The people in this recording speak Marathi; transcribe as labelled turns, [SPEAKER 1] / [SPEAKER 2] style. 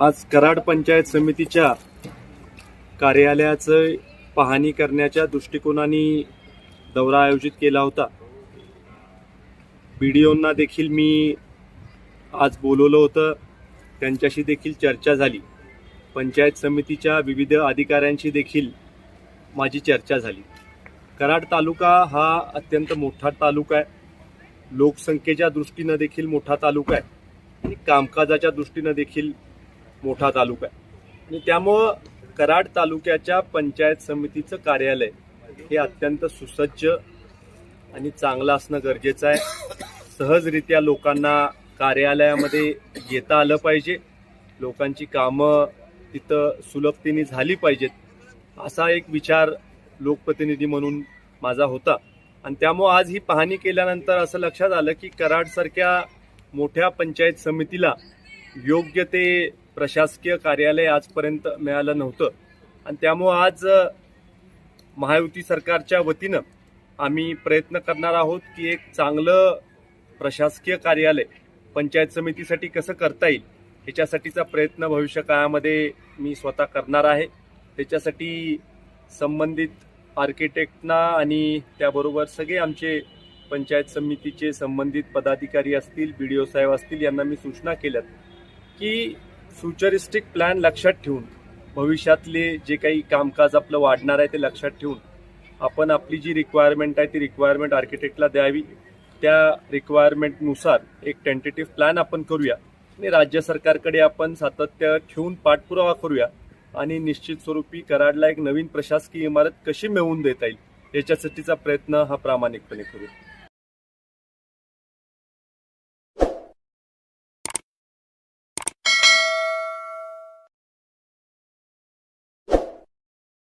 [SPEAKER 1] आज कराड पंचायत समितीच्या कार्यालयाचं पाहणी करण्याच्या दृष्टिकोनाने दौरा आयोजित केला होता. बीडीओंना देखील मी आज बोलवलं होतं. त्यांच्याशी देखील चर्चा झाली. पंचायत समितीच्या विविध अधिकाऱ्यांशी देखील माझी चर्चा झाली. कराड तालुका हा अत्यंत मोठा तालुका आहे. लोकसंख्येच्या दृष्टीनं देखील मोठा तालुका आहे. आणि कामकाजाच्या दृष्टीनं देखील मोठा तालुका आहे. आणि त्यामुळं कराड तालुक्याच्या पंचायत समितीचं कार्यालय हे अत्यंत सुसज्ज आणि चांगलं असणं गरजेचं आहे. सहजरित्या लोकांना कार्यालयामध्ये येता आलं पाहिजे. लोकांची कामं तिथं सुलभतेने झाली पाहिजेत. असा एक विचार लोकप्रतिनिधी म्हणून माझा होता. आणि त्यामुळं आज ही पाहणी केल्यानंतर असं लक्षात आलं की कराडसारख्या मोठ्या पंचायत समितीला योग्य ते प्रशासकीय कार्यालय आजपर्यंत मिळालं नव्हतं. आणि त्यामुळं आज महायुती सरकारच्या वतीनं आम्ही प्रयत्न करणार आहोत की एक चांगलं प्रशासकीय कार्यालय पंचायत समितीसाठी कसं करता येईल ह्याच्यासाठीचा प्रयत्न भविष्य काळामध्ये मी स्वतः करणार आहे. त्याच्यासाठी संबंधित आर्किटेक्टना आणि त्याबरोबर सगळे आमचे पंचायत समितीचे संबंधित पदाधिकारी असतील बी डी ओ साहेब असतील यांना मी सूचना केल्यात की फ्युचरिस्टिक प्लॅन लक्षात ठेवून भविष्यातले जे काही कामकाज आपलं वाढणार आहे ते लक्षात ठेवून आपण आपली जी रिक्वायरमेंट आहे ती रिक्वायरमेंट आर्किटेक्टला द्यावी. त्या रिक्वायरमेंटनुसार एक टेंटेटिव्ह प्लॅन आपण करूया आणि राज्य सरकारकडे आपण सातत्य ठेवून पाठपुरावा करूया आणि निश्चित स्वरूपी कराडला एक नवीन प्रशासकीय इमारत कशी मिळवून देता येईल याच्यासाठीचा प्रयत्न हा प्रामाणिकपणे करू